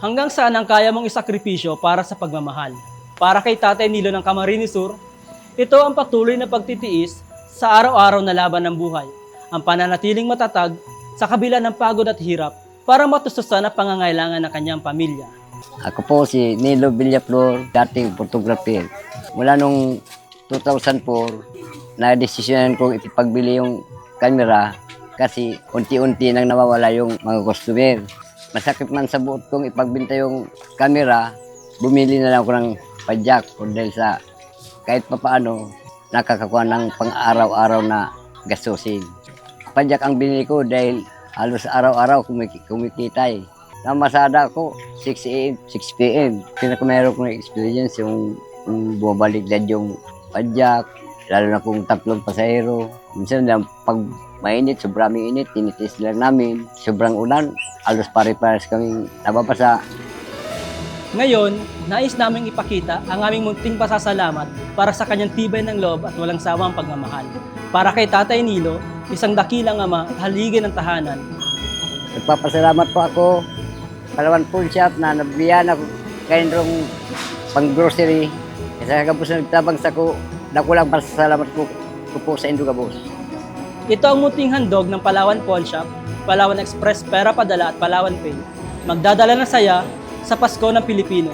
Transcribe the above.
Hanggang saan ang kaya mong isakripisyo para sa pagmamahal? Para kay Tatay Nilo ng Camarines Sur, ito ang patuloy na pagtitiis sa araw-araw na laban ng buhay. Ang pananatiling matatag sa kabila ng pagod at hirap para matustusan ang pangangailangan ng kanyang pamilya. Ako po si Nilo Villaflor, dating photographer. Mula nung 2004, na-desisyonan kong ipagbili yung camera kasi unti-unti nang nawawala yung mga customer. Masakit man sa buot kong ipagbinta yung camera, bumili na lang ako ng padyak o dahil sa kahit papaano nakakakuha ng pang-araw-araw na gastusin. Padyak ang binili ko dahil halos araw-araw kumik- kumikita eh. Namasada ako 6 a.m., 6 p.m. Pinakameron ko na experience yung, yung bumabaligdad yung padyak, lalo na kung tatlong pasahero. Minsan pag mainit, sobrang init, tinitis lang namin. Sobrang ulan, halos pare-pares kaming nababasa. Ngayon, nais naming ipakita ang aming munting pasasalamat para sa kanyang tibay ng loob at walang sawang pagmamahal. Para kay Tatay Nilo, isang dakilang ama at haligi ng tahanan, Nagpapasalamat po ako Palawan Food Shop na nabiyan ako kain rong pang grocery. Kasi kapos nagtabang sa ko, dako lang pasalamat ko, po sa Indo Gabos. Ito ang munting handog ng Palawan Pawn Shop, Palawan Express Pera Padala at Palawan Pay. Magdadala ng saya sa Pasko ng Pilipino.